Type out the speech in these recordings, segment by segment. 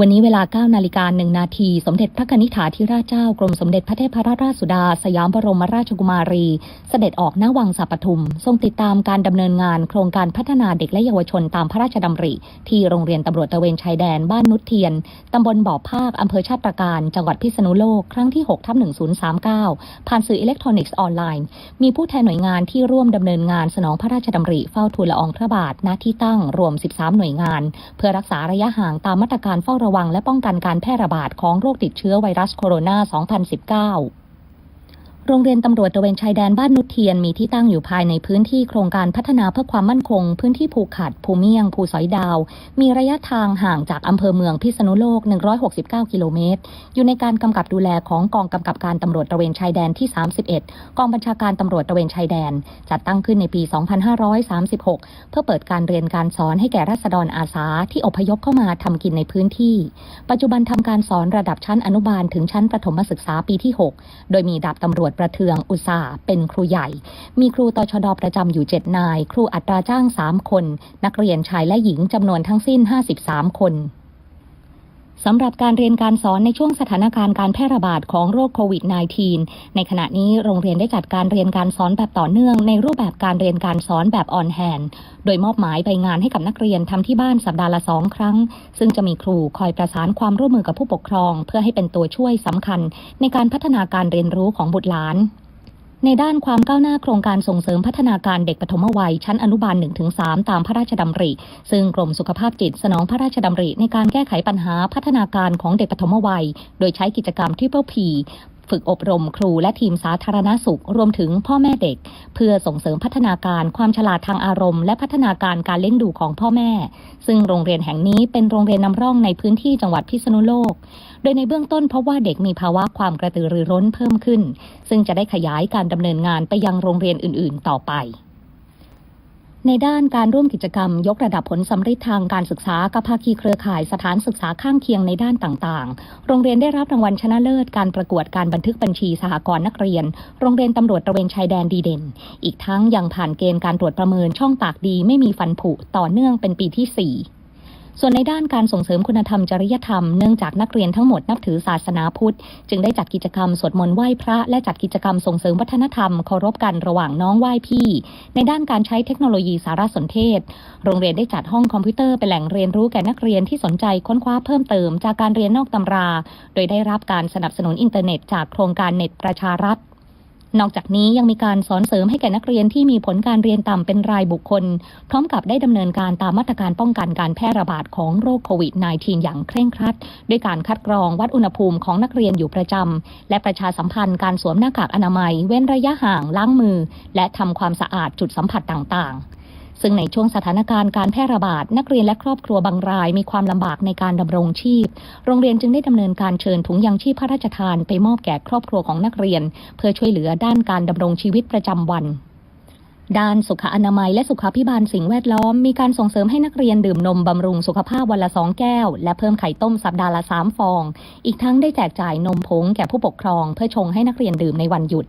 วันนี้เวลา 9 นาฬิกาหนึ่งนาที สมเด็จพระนิษฐาธิราชเจ้ากรมสมเด็จพระเทพรัตนราชสุดา สยามบรมราชกุมารี เสด็จออกหน้าวังสัปทุม ทรงติดตามการดำเนินงานโครงการพัฒนาเด็กและเยาวชนตามพระราชดำริ ที่โรงเรียนตำรวจตะเวนชายแดนบ้านนุชเทียนตำบลบ่อภาคอำเภอชาติตระการ จังหวัดพิษณุโลก ครั้งที่6ทับ1039 ผ่านสื่ออิเล็กทรอนิกส์ออนไลน์ มีผู้แทนหน่วยงานที่ร่วมดำเนินงานสนองพระราชดำริเฝ้าทูลละอองพระบาทณที่ตั้งรวม 13 หน่วยงาน เพื่อรักษาระยะห่างตามมาตรการเฝ้าระวังและป้องกันการแพร่ระบาดของโรคติดเชื้อไวรัสโคโรนา 2019 โรงเรียนตำรวจตระเวนชายแดนบ้านนุชเทียนมีที่ตั้งอยู่ภายในพื้นที่โครงการพัฒนาเพื่อความมั่นคง พื้นที่ภูขัด ภูเมียง ภูสอยดาว มีระยะทางห่างจากอำเภอเมืองพิษณุโลก 169 กิโลเมตร อยู่ในการกำกับดูแลของกองกำกับการตำรวจตระเวนชายแดนที่ 31 กองบัญชาการตำรวจตระเวนชายแดน จัดตั้งขึ้นในปี 2536 เพื่อเปิดการเรียนการสอนให้แก่รัษฎรอาสาที่อพยพเข้ามาทำกินในพื้นที่ ปัจจุบันทำการสอนระดับชั้นอนุบาลถึงชั้นประถมศึกษาปีที่ 6 โดยมีดาบตำรวจประเทืองอุตสาเป็นครูใหญ่ มีครูตชดประจำอยู่ 7 นาย ครูอัตราจ้าง 3 คน นักเรียนชายและหญิงจำนวนทั้งสิ้น 53 คน สำหรับการเรียนการสอนในช่วงสถานการณ์การแพร่ระบาดของโรคโควิด -19 ในขณะนี้โรงเรียนได้จัดการเรียนการสอนแบบต่อเนื่อง ในรูปแบบการเรียนการสอนแบบออนแฮนโดยมอบหมายใบงานให้กับนักเรียนทำที่บ้านสัปดาห์ละสองครั้ง ซึ่งจะมีครูคอยประสานความร่วมมือกับผู้ปกครอง เพื่อให้เป็นตัวช่วยสำคัญ ในการพัฒนาการเรียนรู้ของบุตรหลาน ในด้านความก้าวหน้าโครงการส่งเสริมพัฒนาการเด็กปฐมวัย ชั้นอนุบาล 1-3 ตามพระราชดำริ ซึ่งกรมสุขภาพจิตสนองพระราชดำริในการแก้ไขปัญหาพัฒนาการของเด็กปฐมวัย โดยใช้กิจกรรมทริปเปิลพี ฝึกอบรมครูและทีมสาธารณสุข รวมถึงพ่อแม่เด็ก เพื่อส่งเสริมพัฒนาการความฉลาดทางอารมณ์ และพัฒนาการการเลี้ยงดูของพ่อแม่ ซึ่งโรงเรียนแห่งนี้เป็นโรงเรียนนำร่องในพื้นที่จังหวัดพิษณุโลก โดยในเบื้องต้นพบว่าเด็กมีภาวะความกระตือรือร้นเพิ่มขึ้น ซึ่งจะได้ขยายการดำเนินงานไปยังโรงเรียนอื่น ๆ ต่อไป ในด้านการร่วมกิจกรรม ยกระดับผลสำเร็จทางการศึกษากับภาคีเครือข่ายสถานศึกษาข้างเคียงในด้านต่างๆ โรงเรียนได้รับรางวัลชนะเลิศการประกวดการบันทึกบัญชีสหกรณ์นักเรียน โรงเรียนตำรวจตระเวนชายแดนดีเด่น อีกทั้งยังผ่านเกณฑ์การตรวจประเมินช่องปากดีไม่มีฟันผุต่อเนื่องเป็นปีที่ 4 ส่วนในด้านการส่งเสริมคุณธรรมจริยธรรมเนื่องจากนักเรียนทั้งหมดนับถือศาสนาพุทธ จึงได้จัดกิจกรรมสวดมนต์ไหว้พระ และจัดกิจกรรมส่งเสริมวัฒนธรรมเคารพกันระหว่างน้องไหว้พี่ ในด้านการใช้เทคโนโลยีสารสนเทศ โรงเรียนได้จัดห้องคอมพิวเตอร์เป็นแหล่งเรียนรู้แก่นักเรียนที่สนใจค้นคว้าเพิ่มเติมจากการเรียนนอกตำรา โดยได้รับการสนับสนุนอินเทอร์เน็ตจากโครงการเน็ตประชารัฐ นอกจากนี้ยังมีการสอนเสริมให้แก่นักเรียนที่มีผลการเรียนต่ำเป็นรายบุคคล พร้อมกับได้ดำเนินการตามมาตรการป้องกันการแพร่ระบาดของโรคโควิด -19 อย่างเคร่งครัด ด้วยการคัดกรองวัดอุณหภูมิของนักเรียนอยู่ประจำ และประชาสัมพันธ์การสวมหน้ากากอนามัย เว้นระยะห่างล้างมือ และทำความสะอาดจุดสัมผัสต่างๆ ซึ่งในช่วงสถานการณ์การแพร่ระบาด นักเรียนและครอบครัวบางรายมีความลำบากในการดำรงชีพ โรงเรียนจึงได้ดำเนินการเชิญถุงยังชีพพระราชทาน ไปมอบแก่ครอบครัวของนักเรียน เพื่อช่วยเหลือด้านการดำรงชีวิตประจำวัน ด้านสุขอนามัยและสุขาพิบาลสิ่งแวดล้อม มีการส่งเสริมให้นักเรียนดื่มนมบำรุงสุขภาพวันละสองแก้ว และเพิ่มไข่ต้มสัปดาห์ละสามฟอง อีกทั้งได้แจกจ่ายนมผงแก่ผู้ปกครอง เพื่อชงให้นักเรียนดื่มในวันหยุด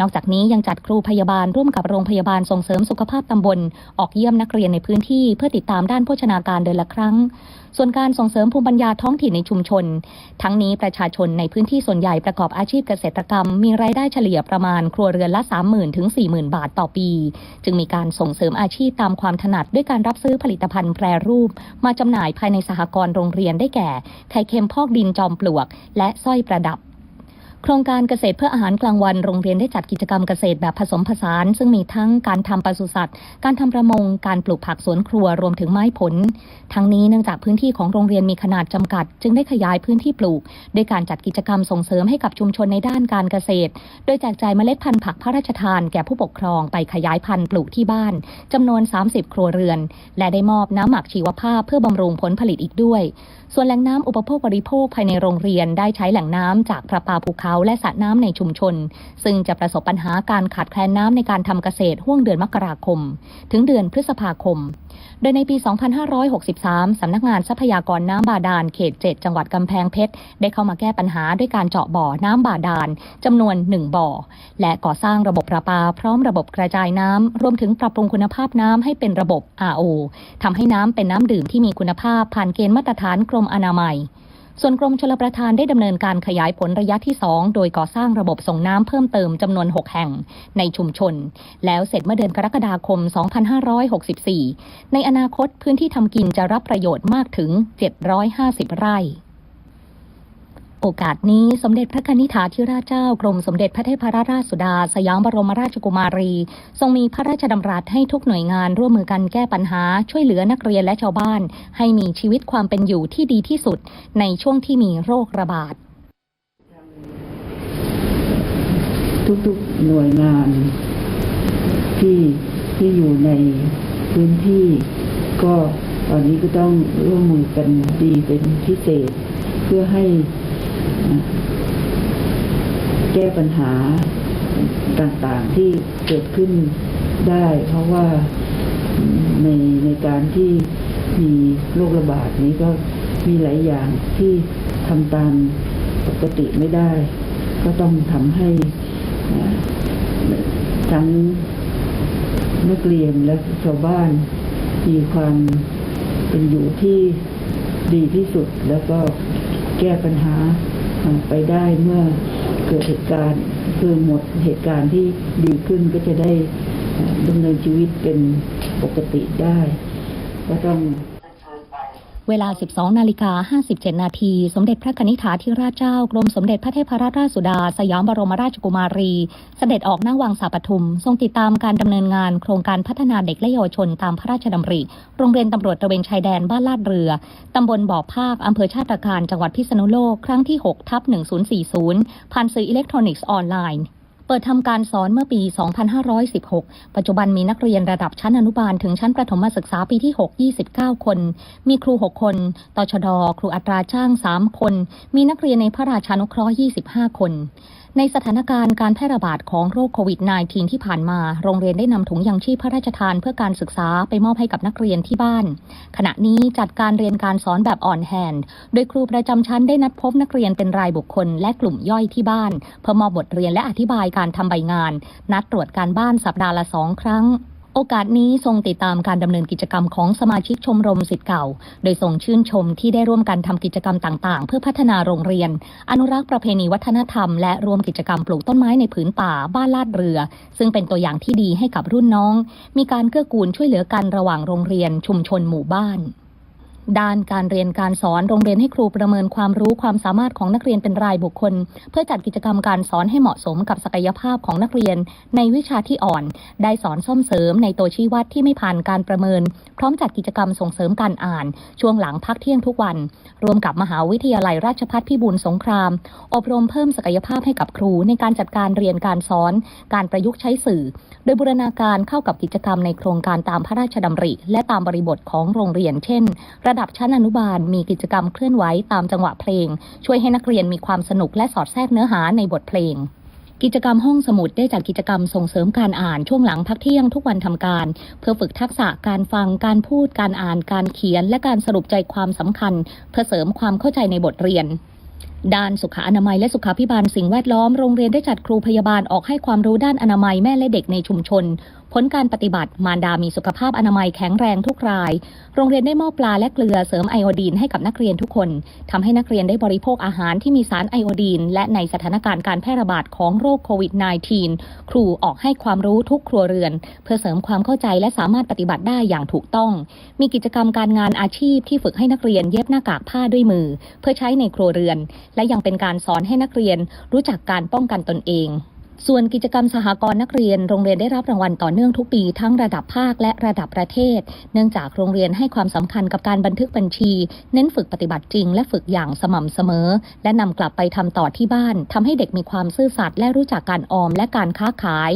นอกจากนี้ยังจัดครูพยาบาลร่วมกับโรงพยาบาลส่งเสริมสุขภาพตำบล ออกเยี่ยมนักเรียนในพื้นที่ เพื่อติดตามด้านโภชนาการเดือนละครั้ง ส่วนการส่งเสริมภูมิปัญญาท้องถิ่นในชุมชน ทั้งนี้ประชาชนในพื้นที่ส่วนใหญ่ประกอบอาชีพเกษตรกรรม มีรายได้เฉลี่ยประมาณครัวเรือนละ 30,000 ถึง 40,000 บาทต่อปี จึงมีการส่งเสริมอาชีพตามความถนัดด้วยการรับซื้อผลิตภัณฑ์แปรรูป มาจำหน่ายภายในสหกรณ์โรงเรียนได้แก่ไข่เค็มพอกดินจอมปลวก และสร้อยประดับ ครงการเกษตรเพื่ออาหารกลางวัน โรงเรียนได้จัดกิจกรรมเกษตรแบบผสมผสาน ซึ่งมีทั้งการทำปศุสัตว์ การทำประมง การปลูกผักสวนครัวรวมถึงไม้ผล ทั้งนี้เนื่องจากพื้นที่ของโรงเรียนมีขนาดจำกัด จึงได้ขยายพื้นที่ปลูกด้วยการจัดกิจกรรมส่งเสริมให้กับชุมชนในด้านการเกษตร โดยแจกจ่ายเมล็ดพันธุ์ผักพระราชทานแก่ผู้ปกครองไปขยายพันธุ์ปลูกที่บ้านจำนวน 30 ครัวเรือน และได้มอบน้ำหมักชีวภาพ เพื่อบำรุงผลผลิตอีกด้วย ส่วนแหล่งน้ำอุปโภคบริโภคภายในโรงเรียนได้ใช้แหล่งน้ำจากประปาภูเขาและสระน้ำในชุมชน ซึ่งจะประสบปัญหาการขาดแคลนน้ำในการทำเกษตรห่วงเดือนมกราคม ถึงเดือนพฤษภาคม โดยในปี 2563 สำนักงานทรัพยากรน้ำบาดาลเขต 7 จังหวัดกำแพงเพชร ได้เข้ามาแก้ปัญหาด้วยการเจาะบ่อน้ำบาดาลจำนวน 1 บ่อ และก่อสร้างระบบประปา พร้อมระบบกระจายน้ำรวมถึงปรับปรุงคุณภาพน้ำให้เป็นระบบ RO ทำให้น้ำเป็นน้ำดื่มที่มีคุณภาพผ่านเกณฑ์มาตรฐานกรมอนามัย ส่วนกรมชลประทานได้ดำเนินการขยายผลระยะที่ 2 โดยก่อสร้างระบบส่งน้ำเพิ่มเติมจำนวน 6 แห่งในชุมชน แล้วเสร็จเมื่อเดือนกรกฎาคม 2564 ในอนาคตพื้นที่ทำกินจะรับประโยชน์มากถึง 750 ไร่ โอกาสนี้สมเด็จพระนิธิถาธิราชเจ้ากรมสมเด็จพระเทพรัตนราชสุดา สยามบรมราชกุมารี ทรงมีพระราชดำรัสให้ทุกหน่วยงานร่วมมือกันแก้ปัญหาช่วยเหลือนักเรียนและชาวบ้าน ให้มีชีวิตความเป็นอยู่ที่ดีที่สุด ในช่วงที่มีโรคระบาด ทุกๆหน่วยงาน ที่ที่อยู่ในพื้นที่ก็ตอนนี้ก็ต้องร่วมมือกันดีเป็นพิเศษ เพื่อให้ แก้ปัญหาต่างๆที่เกิดขึ้นได้ เพราะว่าในในการที่มีโรคระบาดนี้ก็มีหลายอย่างที่ทำตามปกติไม่ได้ ก็ต้องทำให้ทั้งนักเรียนและชาวบ้านมีความเป็นอยู่ที่ดีที่สุด แล้วก็แก้ปัญหาไปได้เมื่อ เกิดเหตุการณ์คือหมดเหตุการณ์ที่ดีขึ้นก็จะได้ดำเนินชีวิตเป็นปกติได้ ก็ต้อง เวลา 12 นาฬิกา 57 นาที สมเด็จพระนิธิถาธิราชเจ้ากรมสมเด็จพระเทพรัตนราชสุดา สยามบรมราชกุมารี เสด็จออกหน้าวังสาปทุม ทรงติดตามการดำเนินงานโครงการพัฒนาเด็กและเยาวชนตามพระราชดำริ โรงเรียนตำรวจตระเวนชายแดนบ้านลาดเรือ ตำบลบ่อภาคอำเภอชาติการ จังหวัดพิษณุโลก ครั้งที่ 6 ทับ 1040 ผ่านสื่ออิเล็กทรอนิกส์ออนไลน์ เปิดทำการสอนเมื่อปี 2516 ปัจจุบันมีนักเรียนระดับชั้นอนุบาลถึงชั้นประถมศึกษาปีที่ 6 29 คน มีครู 6 คน ตชด ครูอัตราจ้าง 3 คน มีนักเรียนในพระราชานุเคราะห์ 25 คน ในสถานการณ์การแพร่ระบาดของโรคโควิด -19 ที่ผ่านมา โรงเรียนได้นำถุงยังชีพพระราชทานเพื่อการศึกษาไปมอบให้กับนักเรียนที่บ้าน ขณะนี้จัดการเรียนการสอนแบบออนแฮนด์ โดยครูประจำชั้นได้นัดพบนักเรียนเป็นรายบุคคลและกลุ่มย่อยที่บ้าน เพื่อมอบบทเรียนและอธิบายการทำใบงาน นัดตรวจการบ้านสัปดาห์ละสองครั้ง โอกาสนี้ทรงติดตามการดำเนินกิจกรรมของสมาชิกชมรมสิทธิ์เก่า โดยทรงชื่นชมที่ได้ร่วมกันทำกิจกรรมต่าง ๆ เพื่อพัฒนาโรงเรียน อนุรักษ์ประเพณีวัฒนธรรม และรวมกิจกรรมปลูกต้นไม้ในผืนป่าบ้านลาดเรือ ซึ่งเป็นตัวอย่างที่ดีให้กับรุ่นน้อง มีการเกื้อกูลช่วยเหลือกันระหว่างโรงเรียนชุมชนหมู่บ้าน ด้านการเรียนการสอนโรงเรียนให้ครูประเมินความรู้ความสามารถของนักเรียนเป็นรายบุคคล เพื่อจัดกิจกรรมการสอนให้เหมาะสมกับศักยภาพของนักเรียน ในวิชาที่อ่อน ได้สอนซ่อมเสริมในตัวชี้วัดที่ไม่ผ่านการประเมิน พร้อมจัดกิจกรรมส่งเสริมการอ่าน ช่วงหลังพักเที่ยงทุกวัน รวมกับมหาวิทยาลัยราชภัฏพิบูลสงคราม อบรมเพิ่มศักยภาพให้กับครูในการจัดการเรียนการสอน การประยุกต์ใช้สื่อ โดยบูรณาการเข้ากับกิจกรรมในโครงการตามพระราชดำริ และตามบริบทของโรงเรียน เช่นระดับชั้นอนุบาล มีกิจกรรมเคลื่อนไหวตามจังหวะเพลง ช่วยให้นักเรียนมีความสนุกและสอดแทรกเนื้อหาในบทเพลง กิจกรรมห้องสมุดได้จัดกิจกรรมส่งเสริมการอ่านช่วงหลังพักเที่ยงทุกวันทำการ เพื่อฝึกทักษะการฟังการพูด การอ่าน การเขียน และการสรุปใจความสำคัญ เพื่อเสริมความเข้าใจในบทเรียนด้านสุขอนามัยและสุขาพิบาลสิ่งแวดล้อมโรงเรียนได้จัดครูพยาบาลออกให้ความรู้ด้านอนามัยแม่และเด็กในชุมชนผลการปฏิบัติมารดามีสุขภาพอนามัยแข็งแรงทุกราย โรงเรียนได้มอบปลาและเกลือเสริมไอโอดีนให้กับนักเรียนทุกคนทำให้นักเรียนได้บริโภคอาหารที่มีสารไอโอดีน และในสถานการณ์การแพร่ระบาดของโรคโควิด -19 ครูออกให้ความรู้ทุกครัวเรือน เพื่อเสริมความเข้าใจและสามารถปฏิบัติได้อย่างถูกต้อง มีกิจกรรมการงานอาชีพที่ฝึกให้นักเรียนเย็บหน้ากากผ้าด้วยมือ เพื่อใช้ในครัวเรือน และยังเป็นการสอนให้นักเรียนรู้จักการป้องกันตนเอง ส่วนกิจกรรมสหกรณ์นักเรียน โรงเรียนได้รับรางวัลต่อเนื่องทุกปีทั้งระดับภาคและระดับประเทศ เนื่องจากโรงเรียนให้ความสำคัญกับการบันทึกบัญชี เน้นฝึกปฏิบัติจริง และฝึกอย่างสม่ำเสมอ และนำกลับไปทำต่อที่บ้านทำให้เด็กมีความซื่อสัตย์และรู้จักการออมและการค้าขาย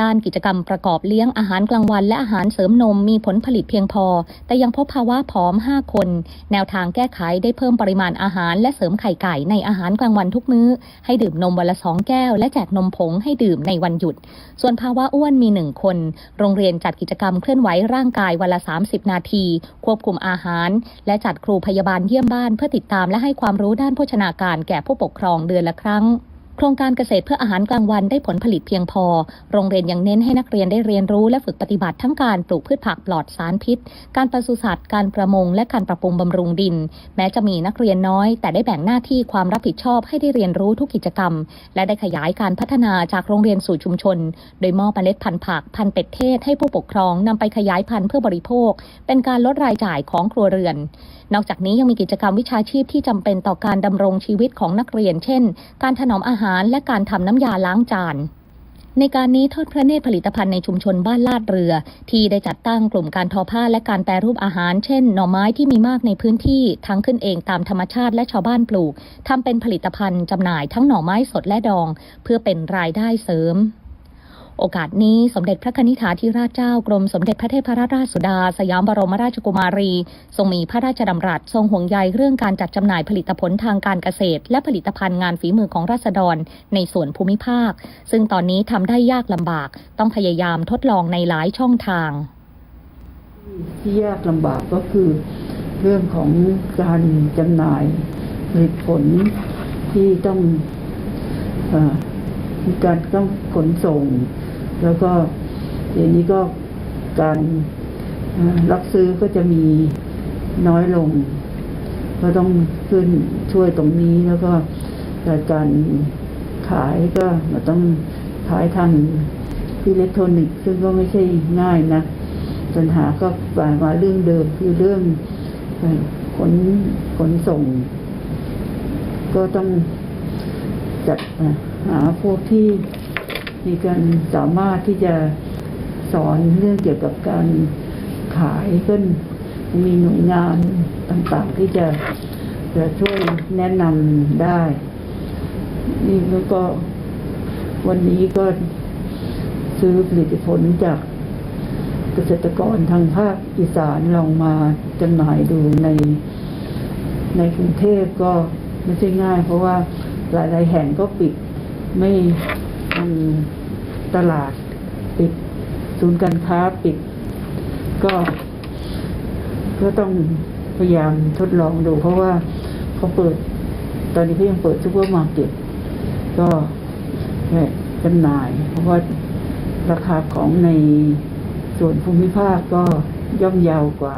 ด้านกิจกรรมประกอบเลี้ยงอาหารกลางวัน และอาหารเสริมนมมีผลผลิตเพียงพอ แต่ยังพบภาวะผอม 5 คน แนวทางแก้ไขได้เพิ่มปริมาณอาหารและเสริมไข่ไก่ในอาหารกลางวันทุกมื้อ ให้ดื่มนมวันละสองแก้ว และแจกนมผงให้ดื่มในวันหยุด ส่วนภาวะอ้วนมีหนึ่งคน โรงเรียนจัดกิจกรรมเคลื่อนไหวร่างกายวันละ 30 นาที ควบคุมอาหาร และจัดครูพยาบาลเยี่ยมบ้านเพื่อติดตามและให้ความรู้ด้านโภชนาการแก่ผู้ปกครองเดือนละครั้ง โครงการเกษตรเพื่ออาหารกลางวันได้ผลผลิตเพียงพอ โรงเรียนยังเน้นให้นักเรียนได้เรียนรู้และฝึกปฏิบัติทั้งการปลูกพืชผักปลอดสารพิษ การปศุสัตว์ การประมง และการปรับปรุงบำรุงดิน แม้จะมีนักเรียนน้อย แต่ได้แบ่งหน้าที่ความรับผิดชอบให้ได้เรียนรู้ทุกกิจกรรม และได้ขยายการพัฒนาจากโรงเรียนสู่ชุมชน โดยมอบเมล็ดพันธุ์ผักพันธุ์เป็ดเทศให้ผู้ปกครองนำไปขยายพันธุ์เพื่อบริโภค เป็นการลดรายจ่ายของครัวเรือน นอกจากนี้ยังมีกิจกรรมวิชาชีพที่จำเป็นต่อการดำรงชีวิตของนักเรียน เช่น การถนอมอาหารและการทำน้ำยาล้างจานในการนี้ทอดพระเนตรผลิตภัณฑ์ในชุมชนบ้านลาดเรือ ที่ได้จัดตั้งกลุ่มการทอผ้าและการแปรรูปอาหาร เช่น หน่อไม้ที่มีมากในพื้นที่ทั้งขึ้นเองตามธรรมชาติและชาวบ้านปลูกทำเป็นผลิตภัณฑ์จำหน่ายทั้งหน่อไม้สดและดอง เพื่อเป็นรายได้เสริม โอกาสนี้สมเด็จพระนิธิถาธิราชเจ้ากรมสมเด็จพระเทพรัตนราชสุดา สยามบรมราชกุมารี ทรงมีพระราชดำรัสทรงห่วงใยเรื่องการจัดจำหน่ายผลิตผลทางการเกษตร และผลิตภัณฑ์งานฝีมือของราษฎรในส่วนภูมิภาค ซึ่งตอนนี้ทำได้ยากลำบาก ต้องพยายามทดลองในหลายช่องทาง ที่ยากลำบากก็คือ เรื่องของการจำหน่ายผลิตผลที่ต้องออมีการต้องขนส่ง แล้วก็เดี๋ยวนี้ก็การรับซื้อก็จะมีน้อยลง ก็ต้องขึ้นช่วยตรงนี้แล้วก็แต่การขายก็เราต้องขายทางอิเล็กทรอนิกส์ซึ่งก็ไม่ใช่ง่ายนะปัญหาก็กลายมาเรื่องเดิมคือเรื่องขนขนส่ง ก็ต้องจัดหาพวกที่ มีการสามารถที่จะสอนเรื่องเกี่ยวกับการขายก็มีหน่วยงานต่างๆที่จะจะช่วยแนะนำได้ นี่แล้วก็วันนี้ก็ซื้อผลิตผลจากเกษตรกรทางภาคอีสานลองมาจำหน่ายดูในในกรุงเทพก็ไม่ใช่ง่าย เพราะว่าหลาย ๆ แห่งก็ปิดไม่ ตลาด ปิดศูนย์การค้าปิด ก็ ก็ต้องพยายามทดลองดู เพราะว่าเขาเปิด ตอนนี้เขายังเปิดซูเปอร์มาร์เก็ตก็จำหน่าย เพราะว่าราคาของในส่วนภูมิภาคก็ย่อมเยาวกว่า